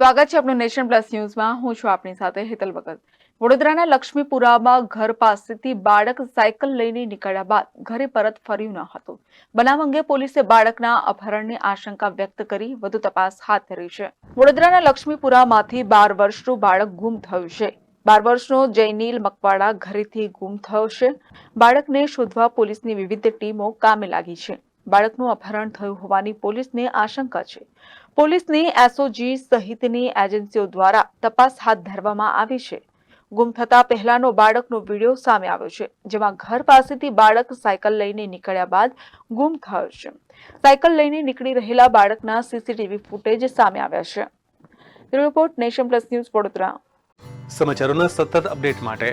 સ્વાગત છે આપણું નેશન પ્લસ ન્યૂઝમાં. હું છું આપની સાથે હેતલ ભગત. વડોદરાના લક્ષ્મીપુરામાં ઘર પાસેથી બાળક સાયકલ લઈને નીકળ્યા બાદ ઘરે પરત ફર્યું ન હતું. બનાવ અંગે પોલીસે બાળકના અપહરણની આશંકા વ્યક્ત કરી વધુ તપાસ હાથ ધરી છે. વડોદરાના લક્ષ્મીપુરામાંથી બાર વર્ષનું બાળક ગુમ થયું છે. બાર વર્ષનો જયનીલ મકવાડા ઘરેથી ગુમ થયો છે. બાળકને શોધવા પોલીસની વિવિધ ટીમો કામે લાગી છે. બાળકનું અપહરણ થયું હોવાની પોલીસને આશંકા છે. પોલીસની એસઓજી સહિતની એજન્સીઓ દ્વારા તપાસ હાથ ધરવામાં આવી છે. ગુમ થતા પહેલાનો બાળકનો વીડિયો સામે આવ્યો છે, જેમાં ઘર પાસેથી બાળક સાયકલ લઈને નીકળ્યા બાદ ગુમ થયો છે. સાયકલ લઈને નીકળી રહેલા બાળકના સીસીટીવી ફૂટેજ સામે આવ્યા છે. Report nation plus news Vadodara. સમાચારોના સતત અપડેટ માટે